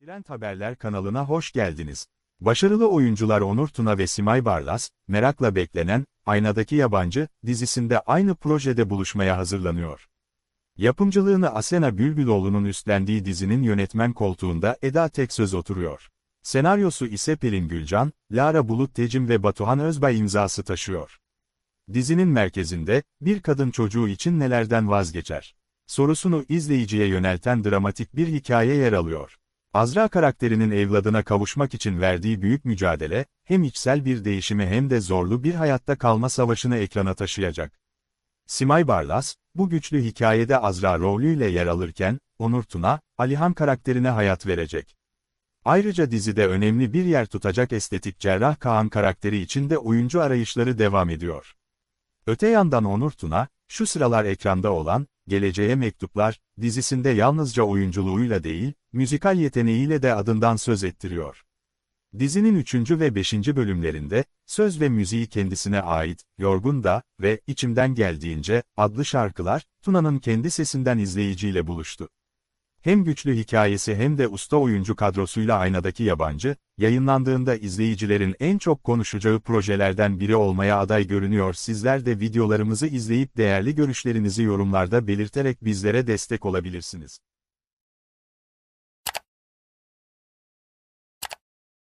Trend Haberler kanalına hoş geldiniz. Başarılı oyuncular Onur Tuna ve Simay Barlas, merakla beklenen Aynadaki Yabancı dizisinde aynı projede buluşmaya hazırlanıyor. Yapımcılığını Asena Bülbüloğlu'nun üstlendiği dizinin yönetmen koltuğunda Eda Teksöz oturuyor. Senaryosu ise Pelin Gülcan, Lara Bulut Tecim ve Batuhan Özbay imzası taşıyor. Dizinin merkezinde, bir kadın çocuğu için nelerden vazgeçer? Sorusunu izleyiciye yönelten dramatik bir hikaye yer alıyor. Azra karakterinin evladına kavuşmak için verdiği büyük mücadele, hem içsel bir değişimi hem de zorlu bir hayatta kalma savaşını ekrana taşıyacak. Simay Barlas, bu güçlü hikayede Azra rolüyle yer alırken, Onur Tuna, Alihan karakterine hayat verecek. Ayrıca dizide önemli bir yer tutacak estetik cerrah Kaan karakteri için de oyuncu arayışları devam ediyor. Öte yandan Onur Tuna, şu sıralar ekranda olan, Geleceğe Mektuplar, dizisinde yalnızca oyunculuğuyla değil, müzikal yeteneğiyle de adından söz ettiriyor. Dizinin 3. ve 5. bölümlerinde, söz ve müziği kendisine ait, Yorgun da ve İçimden Geldiğince adlı şarkılar, Tuna'nın kendi sesinden izleyiciyle buluştu. Hem güçlü hikayesi hem de usta oyuncu kadrosuyla aynadaki yabancı, yayınlandığında izleyicilerin en çok konuşacağı projelerden biri olmaya aday görünüyor. Sizler de videolarımızı izleyip değerli görüşlerinizi yorumlarda belirterek bizlere destek olabilirsiniz.